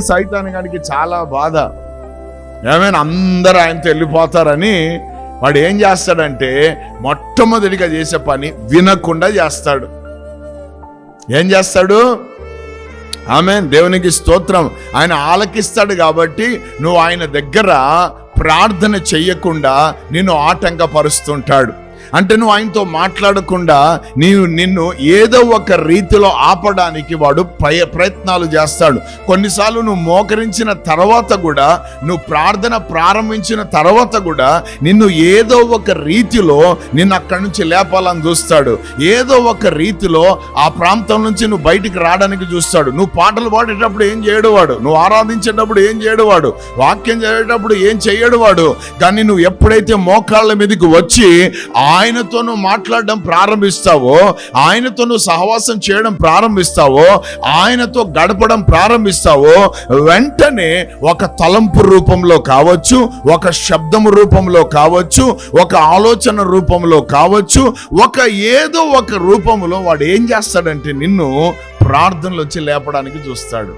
సైతానికానికి చాలా బాధ. ఏమైనా అందరూ ఆయనతో వెళ్ళిపోతారని వాడు ఏం చేస్తాడంటే మొట్టమొదటిగా చేసే పని వినకుండా చేస్తాడు. ఏం చేస్తాడు? ఆమె దేవునికి స్తోత్రం. ఆయన ఆలకిస్తాడు కాబట్టి నువ్వు ఆయన దగ్గర ప్రార్థన చెయ్యకుండా నిన్ను ఆటంకపరుస్తుంటాడు. అంటే నువ్వు ఆయనతో మాట్లాడకుండా నీవు నిన్ను ఏదో ఒక రీతిలో ఆపడానికి వాడు ప్రయ ప్రయత్నాలు చేస్తాడు. కొన్నిసార్లు నువ్వు మోకరించిన తర్వాత కూడా నువ్వు ప్రార్థన ప్రారంభించిన తర్వాత కూడా నిన్ను ఏదో ఒక రీతిలో నిన్ను అక్కడి నుంచి లేపాలని చూస్తాడు. ఏదో ఒక రీతిలో ఆ ప్రాంతం నుంచి నువ్వు బయటికి రావడానికి చూస్తాడు. నువ్వు పాటలు పాడేటప్పుడు ఏం చేయడు వాడు. నువ్వు ఆరాధించేటప్పుడు ఏం చేయడు వాడు. వాక్యం చేసేటప్పుడు ఏం చేయడు వాడు. కానీ నువ్వు ఎప్పుడైతే మోకాళ్ళ మీదకి వచ్చి ఆయనతో నువ్వు మాట్లాడడం ప్రారంభిస్తావో ఆయనతో నువ్వు సహవాసం చేయడం ప్రారంభిస్తావో ఆయనతో గడపడం ప్రారంభిస్తావో వెంటనే ఒక తలంపు రూపంలో కావచ్చు ఒక శబ్దము రూపంలో కావచ్చు ఒక ఆలోచన రూపంలో కావచ్చు ఒక ఏదో ఒక రూపంలో వాడు ఏం చేస్తాడంటే నిన్ను ప్రార్థనలు వచ్చి లేపడానికి చూస్తాడు.